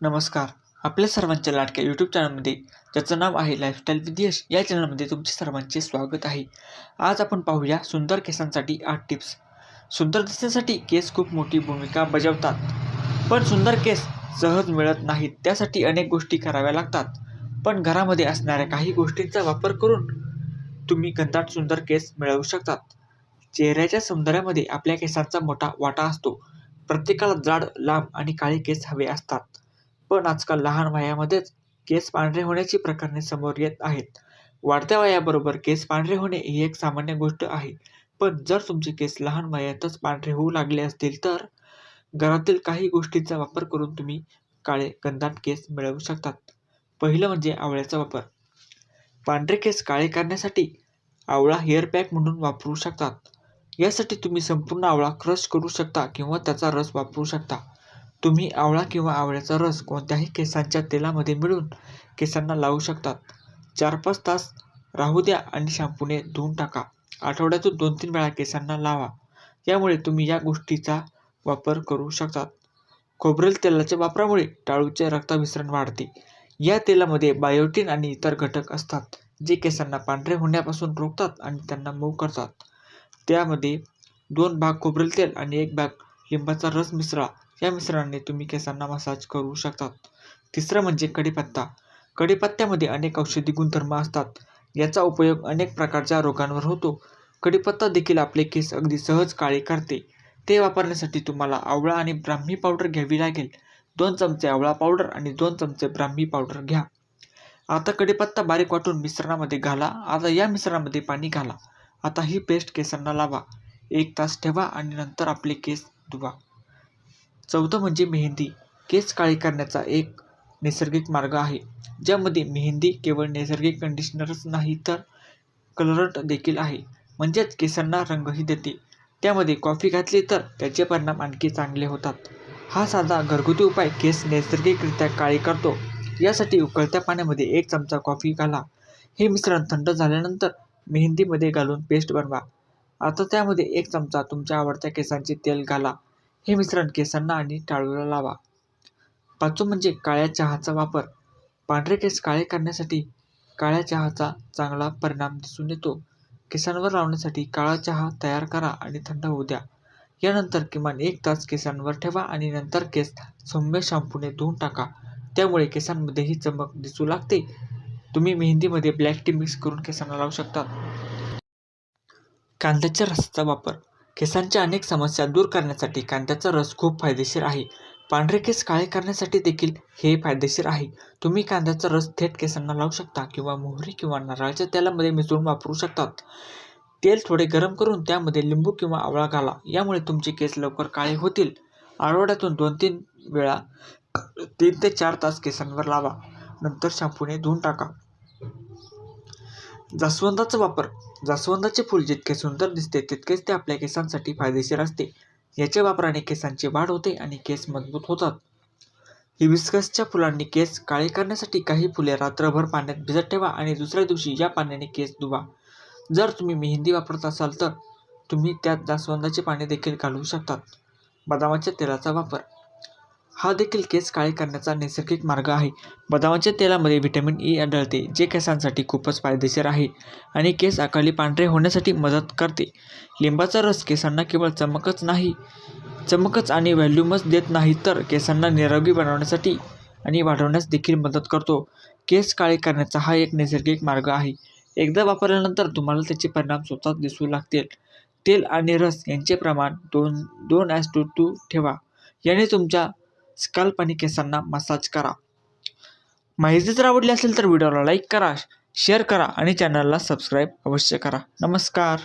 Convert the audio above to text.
नमस्कार. आपल्या सर्वांच्या लाडक्या यूट्यूब चॅनलमध्ये ज्याचं नाव आहे लाईफस्टाईल विथ यश या चॅनलमध्ये तुमचे सर्वांचे स्वागत आहे. आज आपण पाहूया सुंदर केसांसाठी आठ टिप्स सुंदर दिसण्यासाठी केस खूप मोठी भूमिका बजावतात. पण सुंदर केस सहज मिळत नाहीत त्यासाठी अनेक गोष्टी कराव्या लागतात. पण घरामध्ये असणाऱ्या काही गोष्टींचा वापर करून तुम्ही घनदाट सुंदर केस मिळवू शकतात. चेहऱ्याच्या सौंदर्यामध्ये आपल्या केसांचा मोठा वाटा असतो. प्रत्येकाला जाड लांब आणि काळे केस हवे असतात. पण आजकाल लहान वयामध्येच केस पांढरे होण्याची प्रकरणे समोर येत आहेत. वाढत्या वयाबरोबर केस पांढरे होणे ही एक सामान्य गोष्ट आहे. पण जर तुमचे केस लहान वयातच पांढरे होऊ लागले असतील तर? घरातील काही गोष्टींचा वापर करून तुम्ही काळे घनदाट केस मिळवू शकतात. पहिलं म्हणजे आवळ्याचा वापर. पांढरे केस काळे करण्यासाठी आवळा हेअर पॅक म्हणून वापरू शकतात. यासाठी तुम्ही संपूर्ण आवळा क्रश करू शकता किंवा त्याचा रस वापरू शकता. तुम्ही आवळा किंवा आवळ्याचा रस कोणत्याही केसांच्या तेलामध्ये मिळून केसांना लावू शकतात. चार पाच तास राहू द्या आणि शॅम्पूने धुवून टाका. आठवड्यातून दोन तीन वेळा केसांना लावा. यामुळे तुम्ही या गोष्टीचा वापर करू शकतात. खोबरेल तेलाच्या वापरामुळे टाळूचे रक्ताभिसरण वाढते. या तेलामध्ये बायोटीन आणि इतर घटक असतात जे केसांना पांढरे होण्यापासून रोखतात आणि त्यांना मऊ करतात. त्यामध्ये दोन भाग खोबरेल तेल आणि एक भाग लिंबाचा रस मिसळा या मिश्रणाने तुम्ही केसांना मसाज करू शकतात. तिसरं म्हणजे कढीपत्ता कढीपत्त्यामध्ये अनेक औषधी गुणधर्म असतात. याचा उपयोग अनेक प्रकारच्या रोगांवर होतो. कढीपत्ता देखील आपले केस अगदी सहज काळे करते. ते वापरण्यासाठी तुम्हाला आवळा आणि ब्राह्मी पावडर घ्यावी लागेल. दोन चमचे आवळा पावडर आणि दोन चमचे ब्राह्मी पावडर घ्या. आता कढीपत्ता बारीक वाटून मिश्रणामध्ये घाला. आता या मिश्रणामध्ये पाणी घाला. आता ही पेस्ट केसांना लावा. एक तास ठेवा आणि नंतर आपले केस धुवा. चौथं म्हणजे मेहंदी. केस काळे करण्याचा एक नैसर्गिक मार्ग आहे. ज्यामध्ये मेहंदी केवळ नैसर्गिक कंडिशनरच नाही तर कलरट देखील आहे. म्हणजेच केसांना रंगही देते. त्यामध्ये कॉफी घातली तर त्याचे परिणाम आणखी चांगले होतात. हा साधा घरगुती उपाय केस नैसर्गिकरित्या काळे करतो. यासाठी उकळत्या पाण्यामध्ये एक चमचा कॉफी घाला. हे मिश्रण थंड झाल्यानंतर मेहंदीमध्ये घालून पेस्ट बनवा. आता त्यामध्ये एक चमचा तुमच्या आवडत्या केसांचे तेल घाला. हे मिश्रण केसांना आणि टाळूला लावा. पाचवं म्हणजे काळ्या चहाचा वापर. पांढरे केस काळे करण्यासाठी काळ्या चहाचा चांगला परिणाम दिसून येतो. केसांवर लावण्यासाठी काळा चहा तयार करा आणि थंड होऊ द्या. यानंतर किमान एक तास केसांवर ठेवा आणि नंतर केस सौम्य शॅम्पूने धुवून टाका. त्यामुळे केसांमध्येही चमक दिसू लागते. तुम्ही मेहंदीमध्ये ब्लॅक टी मिक्स करून केसांना लावू शकता. कांद्याच्या रसाचा वापर. केसांच्या अनेक समस्या दूर करण्यासाठी कांद्याचा रस खूप फायदेशीर आहे. पांढरे केस काळे करण्यासाठी देखील हे फायदेशीर आहे. तुम्ही कांद्याचा रस थेट केसांना लावू शकता किंवा मोहरी किंवा नारळाच्या तेलामध्ये मिसळून वापरू शकतात. तेल थोडे गरम करून त्यामध्ये लिंबू किंवा आवळा घाला. यामुळे तुमचे केस लवकर काळे होतील. आठवड्यातून दोन तीन वेळा तीन ते चार तास केसांवर लावा. नंतर शॅम्पूने धुवून टाका. जास्वंदाचा वापर. जास्वंदाचे फूल जितके सुंदर दिसते तितकेच ते आपल्या केसांसाठी फायदेशीर असते. याच्या वापराने केसांची वाढ होते आणि केस मजबूत होतात. हिबिस्कसच्या फुलांनी केस काळे करण्यासाठी काही फुले रात्रभर पाण्यात भिजत ठेवा आणि दुसऱ्या दिवशी या पाण्याने केस धुवा. जर तुम्ही मेहंदी वापरत असाल तर तुम्ही त्यात जास्वंदाचे पाणी देखील घालू शकतात. बदामाच्या तेलाचा वापर. हा देखील केस काळे करण्याचा नैसर्गिक मार्ग आहे. बदामाच्या तेलामध्ये व्हिटॅमिन ई आढळते जे केसांसाठी खूपच फायदेशीर आहे आणि केस आकाळी पांढरे होण्यासाठी मदत करते. लिंबाचा रस केसांना केवळ चमकच नाही चमकच आणि व्हॅल्यूमच देत नाही तर केसांना निरोगी बनवण्यासाठी आणि वाढवण्यास देखील मदत करतो. केस काळे करण्याचा हा एक नैसर्गिक मार्ग आहे. एकदा वापरल्यानंतर तुम्हाला त्याचे परिणाम स्वतःच दिसू लागतील. तेल आणि रस यांचे प्रमाण दोन दोन ॲस टू टू ठेवा. याने तुमच्या स्कल्प आणि केसांना मसाज करा. माहिती जर आवडली असेल तर व्हिडिओला लाईक करा शेअर करा आणि चॅनलला सबस्क्राईब अवश्य करा. नमस्कार.